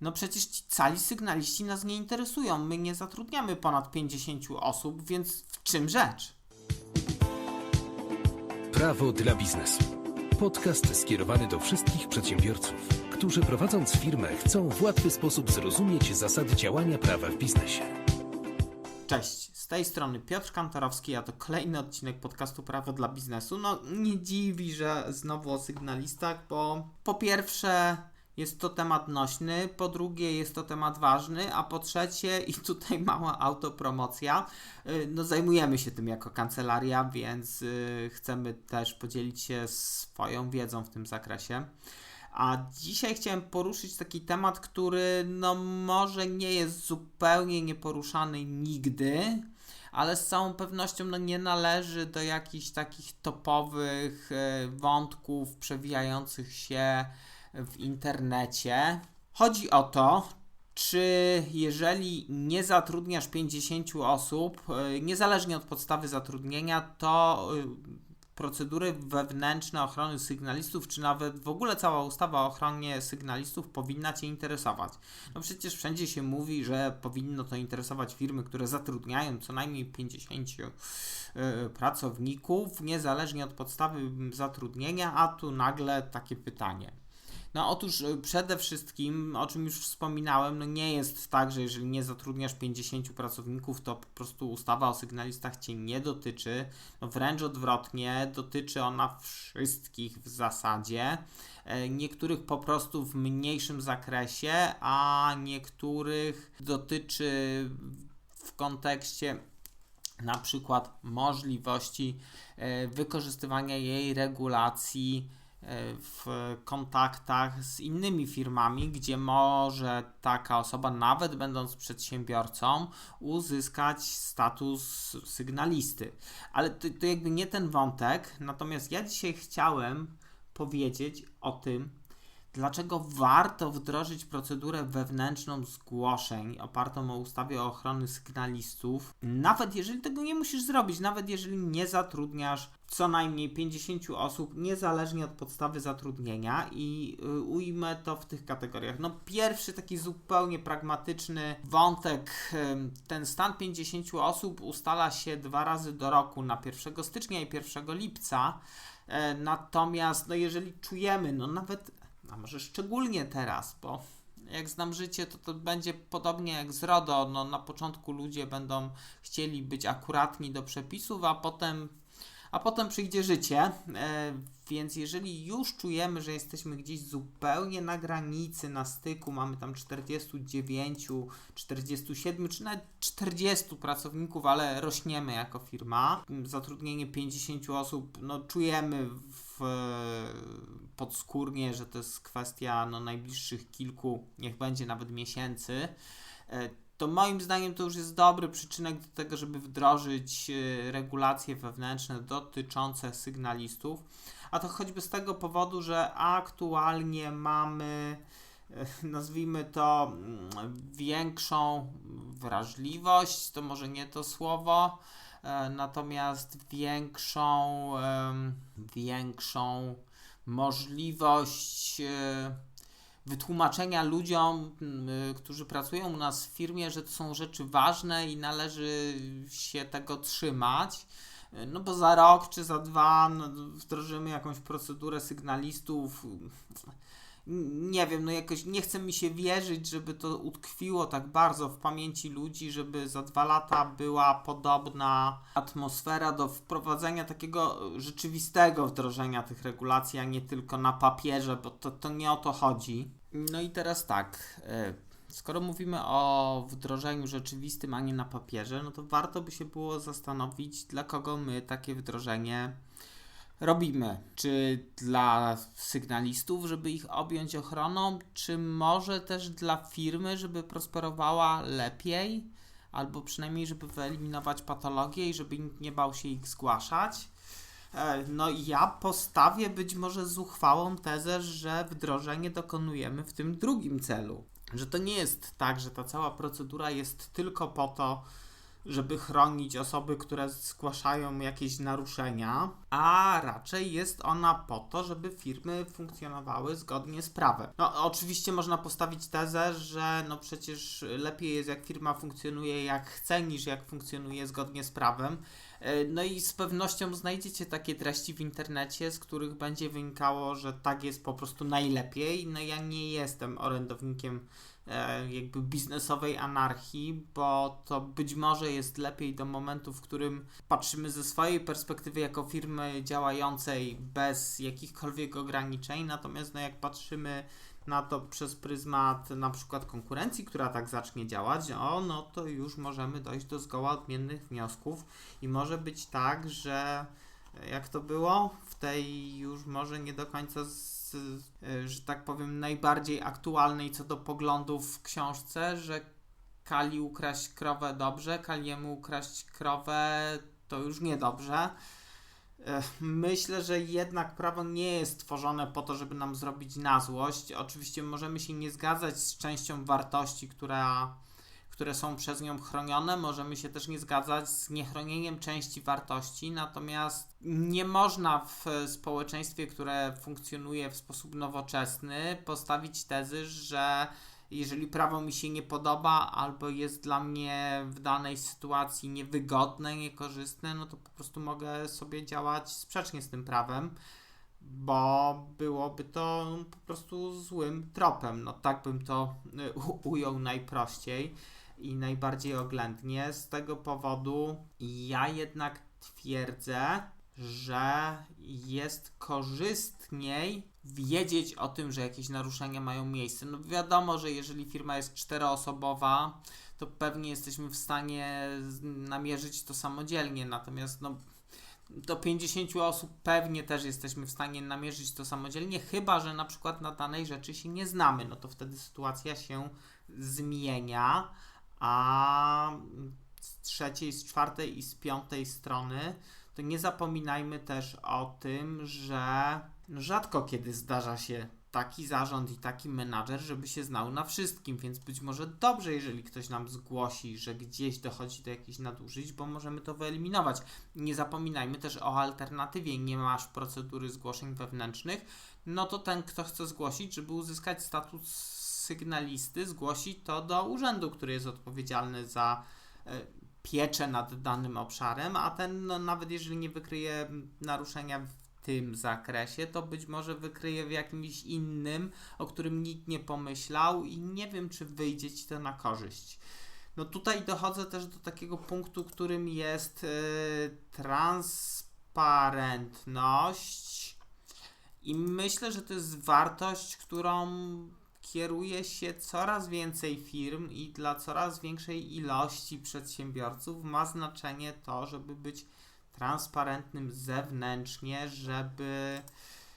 No przecież ci cali sygnaliści nas nie interesują. My nie zatrudniamy ponad 50 osób, więc w czym rzecz? Prawo dla biznesu. Podcast skierowany do wszystkich przedsiębiorców, którzy prowadząc firmę chcą w łatwy sposób zrozumieć zasady działania prawa w biznesie. Cześć, z tej strony Piotr Kantorowski, a to kolejny odcinek podcastu Prawo dla biznesu. No nie dziwi, że znowu o sygnalistach, bo po pierwsze jest to temat nośny, po drugie jest to temat ważny, a po trzecie i tutaj mała autopromocja, y, no zajmujemy się tym jako kancelaria, więc y, chcemy też podzielić się swoją wiedzą w tym zakresie. A dzisiaj chciałem poruszyć taki temat, który no może nie jest zupełnie nieporuszany nigdy, ale z całą pewnością no, nie należy do jakichś takich topowych e, wątków przewijających się w internecie. Chodzi o to, czy jeżeli nie zatrudniasz 50 osób, e, niezależnie od podstawy zatrudnienia, to e, procedury wewnętrzne ochrony sygnalistów, czy nawet w ogóle cała ustawa o ochronie sygnalistów powinna Cię interesować. No przecież wszędzie się mówi, że powinno to interesować firmy, które zatrudniają co najmniej 50 y, pracowników, niezależnie od podstawy zatrudnienia, a tu nagle takie pytanie. No otóż y, przede wszystkim, o czym już wspominałem, no nie jest tak, że jeżeli nie zatrudniasz 50 pracowników, to po prostu ustawa o sygnalistach Cię nie dotyczy. No wręcz odwrotnie, dotyczy ona wszystkich w zasadzie. E, niektórych po prostu w mniejszym zakresie, a niektórych dotyczy w kontekście na przykład możliwości e, wykorzystywania jej regulacji w kontaktach z innymi firmami, gdzie może taka osoba, nawet będąc przedsiębiorcą, uzyskać status sygnalisty. Ale to, to jakby nie ten wątek, natomiast ja dzisiaj chciałem powiedzieć o tym, Dlaczego warto wdrożyć procedurę wewnętrzną zgłoszeń opartą o ustawie o ochronie sygnalistów, nawet jeżeli tego nie musisz zrobić, nawet jeżeli nie zatrudniasz co najmniej 50 osób, niezależnie od podstawy zatrudnienia i y, ujmę to w tych kategoriach. No pierwszy taki zupełnie pragmatyczny wątek, y, ten stan 50 osób ustala się dwa razy do roku, na 1 stycznia i 1 lipca. E, natomiast no jeżeli czujemy, no nawet a może szczególnie teraz, bo jak znam życie, to to będzie podobnie jak z RODO. No, na początku ludzie będą chcieli być akuratni do przepisów, a potem, a potem przyjdzie życie. E, więc jeżeli już czujemy, że jesteśmy gdzieś zupełnie na granicy, na styku, mamy tam 49, 47 czy nawet 40 pracowników, ale rośniemy jako firma, zatrudnienie 50 osób, no czujemy w, podskórnie, że to jest kwestia no, najbliższych kilku, niech będzie nawet miesięcy, e, to moim zdaniem to już jest dobry przyczynek do tego, żeby wdrożyć e, regulacje wewnętrzne dotyczące sygnalistów. A to choćby z tego powodu, że aktualnie mamy, e, nazwijmy to, mm, większą wrażliwość, to może nie to słowo, natomiast większą, większą możliwość e, wytłumaczenia ludziom, e, którzy pracują u nas w firmie, że to są rzeczy ważne i należy się tego trzymać. E, no bo za rok czy za dwa no, wdrożymy jakąś procedurę sygnalistów nie wiem, no jakoś nie chce mi się wierzyć, żeby to utkwiło tak bardzo w pamięci ludzi, żeby za dwa lata była podobna atmosfera do wprowadzenia takiego rzeczywistego wdrożenia tych regulacji, a nie tylko na papierze, bo to, to nie o to chodzi. No i teraz tak. E, skoro mówimy o wdrożeniu rzeczywistym, a nie na papierze, no to warto by się było zastanowić, dla kogo my takie wdrożenie robimy. Czy dla sygnalistów, żeby ich objąć ochroną, czy może też dla firmy, żeby prosperowała lepiej, albo przynajmniej, żeby wyeliminować patologie i żeby nikt nie bał się ich zgłaszać. E, no i ja postawię być może zuchwałą tezę, że wdrożenie dokonujemy w tym drugim celu. Że to nie jest tak, że ta cała procedura jest tylko po to, żeby chronić osoby, które zgłaszają jakieś naruszenia, a raczej jest ona po to, żeby firmy funkcjonowały zgodnie z prawem. No, oczywiście można postawić tezę, że no przecież lepiej jest, jak firma funkcjonuje jak chce, niż jak funkcjonuje zgodnie z prawem. E, no i z pewnością znajdziecie takie treści w internecie, z których będzie wynikało, że tak jest po prostu najlepiej. No ja nie jestem orędownikiem jakby biznesowej anarchii, bo to być może jest lepiej do momentu, w którym patrzymy ze swojej perspektywy jako firmy działającej bez jakichkolwiek ograniczeń, natomiast no jak patrzymy na to przez pryzmat na przykład konkurencji, która tak zacznie działać, o, no to już możemy dojść do zgoła odmiennych wniosków i może być tak, że jak to było w tej już może nie do końca z, e, że tak powiem najbardziej aktualnej co do poglądów w książce, że Kali ukraść krowę dobrze, Kaliemu ukraść krowę to już niedobrze. Myślę, że jednak prawo nie jest tworzone po to, żeby nam zrobić na złość. Oczywiście możemy się nie zgadzać z częścią wartości, która, które są przez nią chronione, możemy się też nie zgadzać z niechronieniem części wartości, natomiast nie można w społeczeństwie, które funkcjonuje w sposób nowoczesny, postawić tezy, że jeżeli prawo mi się nie podoba albo jest dla mnie w danej sytuacji niewygodne, niekorzystne, no to po prostu mogę sobie działać sprzecznie z tym prawem, bo byłoby to po prostu złym tropem. No tak bym to ujął najprościej i najbardziej oględnie. Z tego powodu ja jednak twierdzę, że jest korzystniej wiedzieć o tym, że jakieś naruszenia mają miejsce. No wiadomo, że jeżeli firma jest czteroosobowa, to pewnie jesteśmy w stanie namierzyć to samodzielnie, natomiast no, do 50 osób pewnie też jesteśmy w stanie namierzyć to samodzielnie, chyba że na przykład na danej rzeczy się nie znamy, no to wtedy sytuacja się zmienia, a z trzeciej, z czwartej i z piątej strony to nie zapominajmy też o tym, że rzadko kiedy zdarza się taki zarząd i taki menadżer, żeby się znał na wszystkim, więc być może dobrze, jeżeli ktoś nam zgłosi, że gdzieś dochodzi do jakichś nadużyć, bo możemy to wyeliminować. Nie zapominajmy też o alternatywie. Nie masz procedury zgłoszeń wewnętrznych, no to ten, kto chce zgłosić, żeby uzyskać status sygnalisty, zgłosi to do urzędu, który jest odpowiedzialny za e, pieczę nad danym obszarem, a ten, no, nawet jeżeli nie wykryje naruszenia w tym zakresie, to być może wykryje w jakimś innym, o którym nikt nie pomyślał i nie wiem, czy wyjdzie ci to na korzyść. No tutaj dochodzę też do takiego punktu, którym jest yy, transparentność i myślę, że to jest wartość, którą kieruje się coraz więcej firm i dla coraz większej ilości przedsiębiorców ma znaczenie to, żeby być transparentnym zewnętrznie, żeby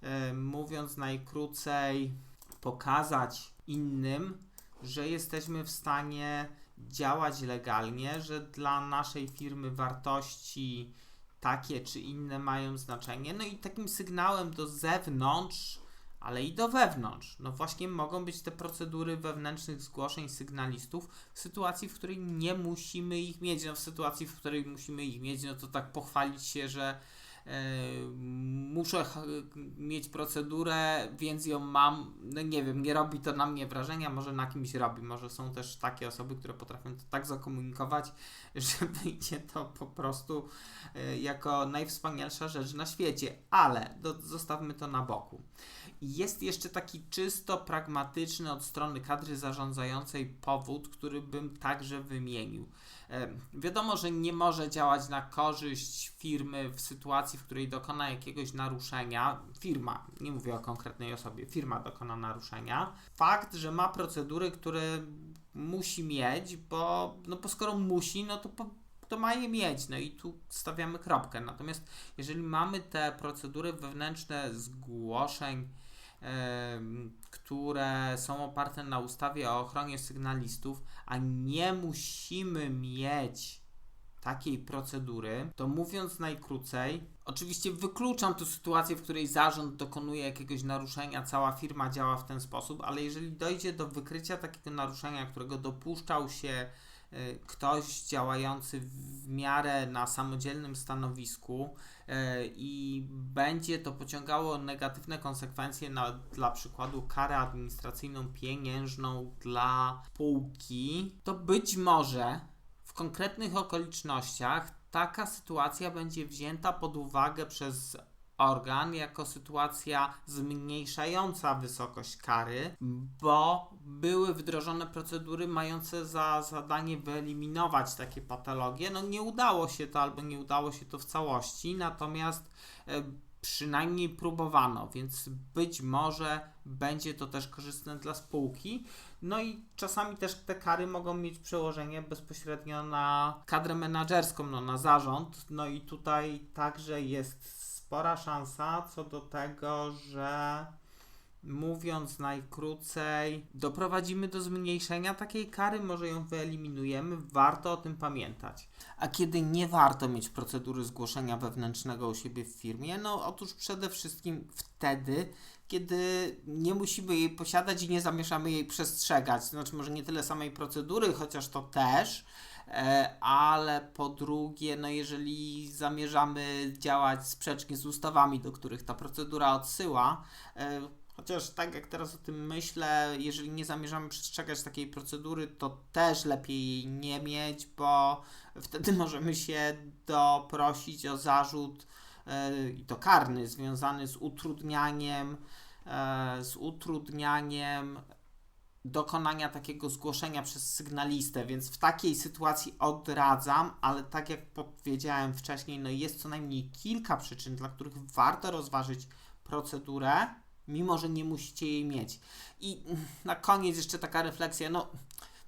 e, mówiąc najkrócej, pokazać innym, że jesteśmy w stanie działać legalnie, że dla naszej firmy wartości takie czy inne mają znaczenie. No i takim sygnałem do zewnątrz ale i do wewnątrz. No właśnie mogą być te procedury wewnętrznych zgłoszeń sygnalistów w sytuacji, w której nie musimy ich mieć. No w sytuacji, w której musimy ich mieć, no to tak pochwalić się, że e, muszę mieć procedurę, więc ją mam. No nie wiem, nie robi to na mnie wrażenia, może na kimś robi. Może są też takie osoby, które potrafią to tak zakomunikować, że wyjdzie to po prostu e, jako najwspanialsza rzecz na świecie. Ale do, zostawmy to na boku. Jest jeszcze taki czysto pragmatyczny od strony kadry zarządzającej powód, który bym także wymienił. Wiadomo, że nie może działać na korzyść firmy w sytuacji, w której dokona jakiegoś naruszenia. Firma, nie mówię o konkretnej osobie, firma dokona naruszenia. Fakt, że ma procedury, które musi mieć, bo, no bo skoro musi, no to po, to ma je mieć, no i tu stawiamy kropkę. Natomiast jeżeli mamy te procedury wewnętrzne zgłoszeń, które są oparte na ustawie o ochronie sygnalistów, a nie musimy mieć takiej procedury, to mówiąc najkrócej, oczywiście wykluczam tu sytuację, w której zarząd dokonuje jakiegoś naruszenia, cała firma działa w ten sposób, ale jeżeli dojdzie do wykrycia takiego naruszenia, którego dopuszczał się y, ktoś działający w miarę na samodzielnym stanowisku y, i będzie to pociągało negatywne konsekwencje na, dla przykładu karę administracyjną pieniężną dla spółki, to być może w konkretnych okolicznościach taka sytuacja będzie wzięta pod uwagę przez organ jako sytuacja zmniejszająca wysokość kary, bo były wdrożone procedury mające za zadanie wyeliminować takie patologie. No nie udało się to albo nie udało się to w całości, natomiast e, przynajmniej próbowano, więc być może będzie to też korzystne dla spółki. No i czasami też te kary mogą mieć przełożenie bezpośrednio na kadrę menedżerską, no na zarząd. No i tutaj także jest spora szansa co do tego, że mówiąc najkrócej, doprowadzimy do zmniejszenia takiej kary, może ją wyeliminujemy, warto o tym pamiętać. A kiedy nie warto mieć procedury zgłoszenia wewnętrznego u siebie w firmie? No otóż przede wszystkim wtedy, kiedy nie musimy jej posiadać i nie zamierzamy jej przestrzegać. Znaczy może nie tyle samej procedury, chociaż to też, e, ale po drugie, no jeżeli zamierzamy działać sprzecznie z ustawami, do których ta procedura odsyła, e, Chociaż tak jak teraz o tym myślę, jeżeli nie zamierzamy przestrzegać takiej procedury, to też lepiej jej nie mieć, bo wtedy możemy się doprosić o zarzut i to karny związany z utrudnianiem, yy, z utrudnianiem dokonania takiego zgłoszenia przez sygnalistę, więc w takiej sytuacji odradzam, ale tak jak powiedziałem wcześniej, no jest co najmniej kilka przyczyn, dla których warto rozważyć procedurę mimo że nie musicie jej mieć. I na koniec jeszcze taka refleksja, no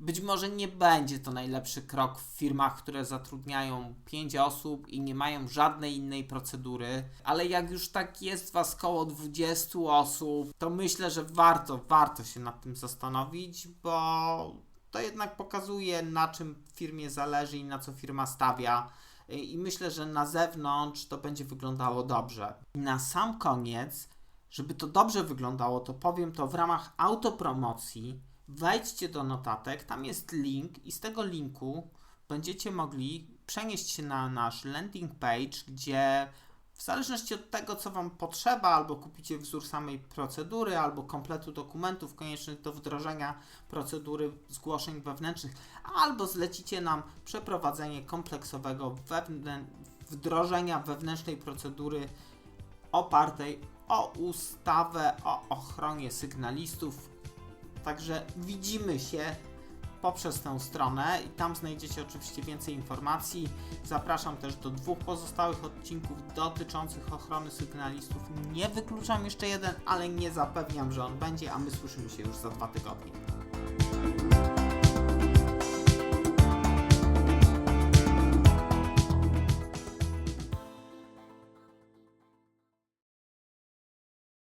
być może nie będzie to najlepszy krok w firmach, które zatrudniają 5 osób i nie mają żadnej innej procedury, ale jak już tak jest was koło 20 osób, to myślę, że warto, warto się nad tym zastanowić, bo to jednak pokazuje na czym firmie zależy i na co firma stawia. I myślę, że na zewnątrz to będzie wyglądało dobrze. I na sam koniec żeby to dobrze wyglądało, to powiem to w ramach autopromocji. Wejdźcie do notatek, tam jest link i z tego linku będziecie mogli przenieść się na nasz landing page, gdzie w zależności od tego, co Wam potrzeba, albo kupicie wzór samej procedury, albo kompletu dokumentów koniecznych do wdrożenia procedury zgłoszeń wewnętrznych, albo zlecicie nam przeprowadzenie kompleksowego wewnę wdrożenia wewnętrznej procedury opartej o ustawę o ochronie sygnalistów. Także widzimy się poprzez tę stronę i tam znajdziecie oczywiście więcej informacji. Zapraszam też do dwóch pozostałych odcinków dotyczących ochrony sygnalistów. Nie wykluczam jeszcze jeden, ale nie zapewniam, że on będzie, a my słyszymy się już za dwa tygodnie.